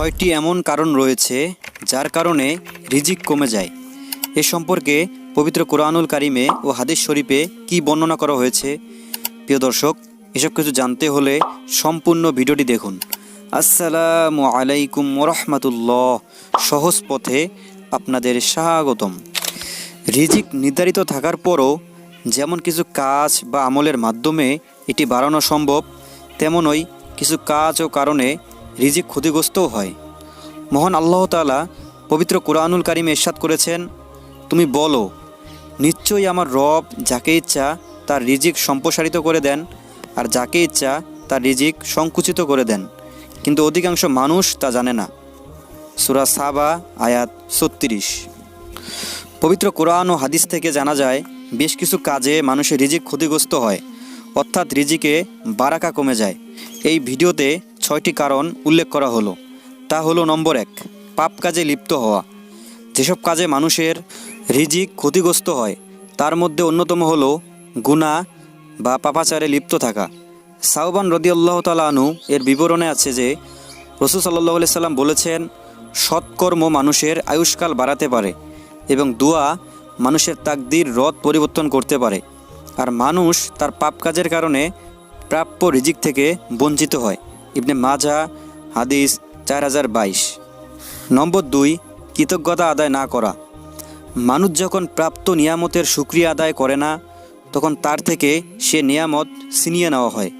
ছয়টি এমন কারণ রয়েছে যার কারণে রিজিক কমে যায়। এ সম্পর্কে পবিত্র কোরআনুল কারিমে ও হাদিস শরীফে কি বর্ণনা করা হয়েছে? প্রিয় দর্শক, এসব কিছু জানতে হলে সম্পূর্ণ ভিডিওটি দেখুন। আসসালামু আলাইকুম রহমতুল্লাহ সহজ পথে আপনাদের স্বাগতম। রিজিক নির্ধারিত থাকার পরও যেমন কিছু কাজ বা আমলের মাধ্যমে এটি বাড়ানো সম্ভব, তেমনই কিছু কাজ ও কারণে রিজিক ক্ষতিগ্রস্তও হয়। মহান আল্লাহ তাআলা পবিত্র কোরআনুল কারিম এরশাদ করেছেন, তুমি বলো, নিশ্চয়ই আমার রব যাকে ইচ্ছা তার রিজিক সম্প্রসারিত করে দেন আর যাকে ইচ্ছা তার রিজিক সংকুচিত করে দেন। কিন্তু অধিকাংশ মানুষ তা জানে না। সুরা সাবা, আয়াত ছত্রিশ। পবিত্র কোরআন ও হাদিস থেকে জানা যায়, বেশ কিছু কাজে মানুষের রিজিক ক্ষতিগ্রস্ত হয়, অর্থাৎ রিজিকে বারাকা কমে যায়। এই ভিডিওতে ছয়টি কারণ উল্লেখ করা হলো। তা হলো নম্বর এক, পাপ কাজে লিপ্ত হওয়া। যেসব কাজে মানুষের রিজিক ক্ষতিগ্রস্ত হয়, তার মধ্যে অন্যতম হলো গুণা বা পাপাচারে লিপ্ত থাকা। সাউবান রদিয়াল্লাহ তালানু এর বিবরণে আছে যে, রসুল সাল্লাহ সাল্লাম বলেছেন, সৎকর্ম মানুষের আয়ুষ্কাল বাড়াতে পারে এবং দোয়া মানুষের তাকদির রদ পরিবর্তন করতে পারে। আর মানুষ তার পাপ কাজের কারণে প্রাপ্য রিজিক থেকে বঞ্চিত হয়। ইবনে মাজা, হাদিস চার হাজার বাইশ। নম্বর দুই, কৃতজ্ঞতা আদায় না করা। মানুষ যখন প্রাপ্ত নিয়ামতের সুক্রিয়া আদায় করে না, তখন তার থেকে সে নিয়ামত ছিনিয়ে নেওয়া হয়।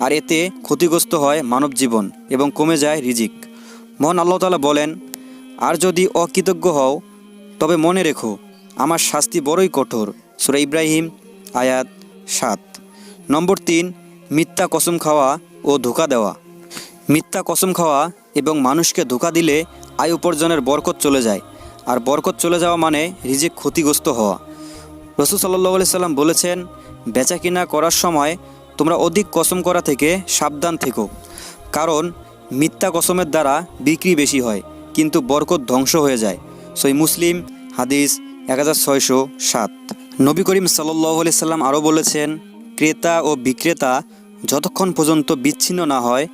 আর এতে ক্ষতিগ্রস্ত হয় মানব জীবন এবং কমে যায় রিজিক। মহান আল্লাহ তালা বলেন, আর যদি অকৃতজ্ঞ হও, তবে মনে রেখো, আমার শাস্তি বড়ই কঠোর। সুরা ইব্রাহিম, আয়াত সাত। নম্বর তিন, মিথ্যা কসম খাওয়া ও ধোকা দেওয়া। মিথ্যা কসম খাওয়া এবং মানুষকে ধোকা দিলে আয় উপার্জনের বরকত চলে যায়। আর বরকত চলে যাওয়া মানে রিজিক ক্ষতিগ্রস্ত হওয়া। রসুল সাল্লাহ সাল্লাম বলেছেন বেচা কিনা করার সময় তোমরা অধিক কসম করা থেকে সাবধান থেকো। কারণ মিথ্যা কসমের দ্বারা বিক্রি বেশি হয়, কিন্তু বরকত ধ্বংস হয়ে যায়। সই মুসলিম, হাদিস এক হাজার ছয়শো সাত। নবী করিম সাল্লাহ সাল্লাম আরও বলেছেন, ক্রেতা ও বিক্রেতা যতক্ষণ পর্যন্ত বিচ্ছিন্ন না হয়,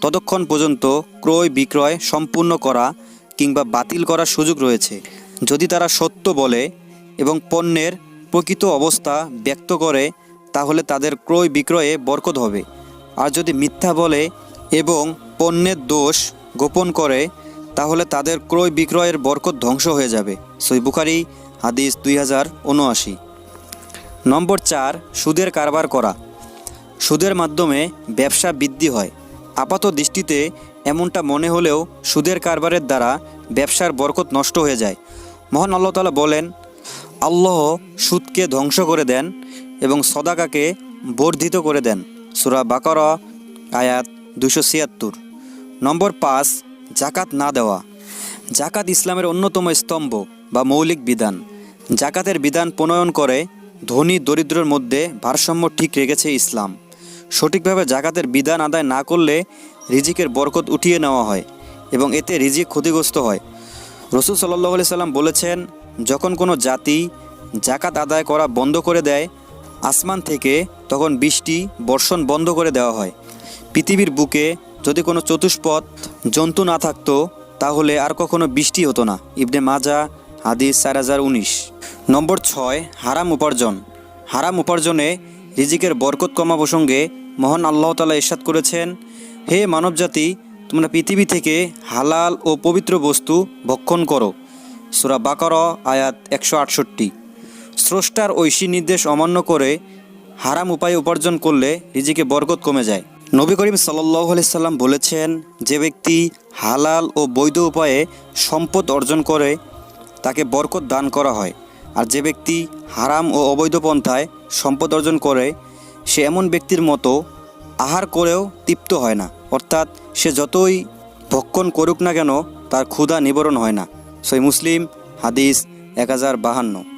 ততক্ষণ পর্যন্ত ক্রয় বিক্রয় সম্পূর্ণ করা কিংবা বাতিল করার সুযোগ রয়েছে। যদি তারা সত্য বলে এবং পণ্যের প্রকৃত অবস্থা ব্যক্ত করে, তাহলে তাদের ক্রয় বিক্রয়ে বরকত হবে। আর যদি মিথ্যা বলে এবং পণ্যের দোষ গোপন করে, তাহলে তাদের ক্রয় বিক্রয়ের বরকত ধ্বংস হয়ে যাবে। সই বুখারি, হাদিস দুই হাজার উনআশি নম্বর চার, সুদের কারবার করা। সুদের মাধ্যমে ব্যবসা বৃদ্ধি হয়। আপাত দৃষ্টিতে এমনটা মনে হলেও সুদের কারবারের দ্বারা ব্যবসার বরকত নষ্ট হয়ে যায়। মহান আল্লাহ তালা বলেন, আল্লাহ সুদকে ধ্বংস করে দেন এবং সদাকাকে বর্ধিত করে দেন। সুরা বাকর, আয়াত দুশো ছিয়াত্তর। নম্বর পাঁচ জাকাত না দেওয়া। জাকাত ইসলামের অন্যতম স্তম্ভ বা মৌলিক বিধান। জাকাতের বিধান প্রণয়ন করে ধনী দরিদ্রের মধ্যে ভারসাম্য ঠিক রেখেছে ইসলাম। সঠিকভাবে জাকাতের বিধান আদায় না করলে রিজিকের বরকত উঠিয়ে নেওয়া হয় এবং এতে রিজিক ক্ষতিগ্রস্ত হয়। রসুল সাল্লাহ আলি সাল্লাম বলেছেন, যখন কোনো জাতি জাকাত আদায় করা বন্ধ করে দেয়, আসমান থেকে তখন বৃষ্টি, বর্ষণ বন্ধ করে দেওয়া হয়। পৃথিবীর বুকে যদি কোনো চতুষ্পথ, জন্তু না থাকতো, তাহলে আর কখনো বৃষ্টি হতো না। ইবনে মাজা, হাদিস চার হাজার উনিশ। নম্বর ছয়, হারাম উপার্জন। হারাম উপার্জনে রিজিকের বরকত কমা প্রসঙ্গে মহান আল্লাহ তালা ইরশাদ করেছেন। হে মানবজাতি, তোমরা পৃথিবী থেকে হালাল ও পবিত্র বস্তু ভক্ষণ করো। সুরা বাকর, আয়াত একশো আটষট্টি। স্রষ্টার ঐশী নির্দেশ অমান্য করে হারাম উপায়ে উপার্জন করলে রিজিকে বরকত কমে যায়। নবী করিম সাল্লাহ সাল্লাম বলেছেন, যে ব্যক্তি হালাল ও বৈধ উপায়ে সম্পদ অর্জন করে, তাকে বরকত দান করা হয়। আর যে ব্যক্তি হারাম ও অবৈধ পন্থায় সম্পদ অর্জন করে, সে এমন ব্যক্তির মতো আহার করেও তৃপ্ত হয় না। অর্থাৎ সে যতই ভক্ষণ করুক না কেন, তার ক্ষুধা নিবরণ হয় না। সই মুসলিম, হাদিস এক হাজার বাহান্ন।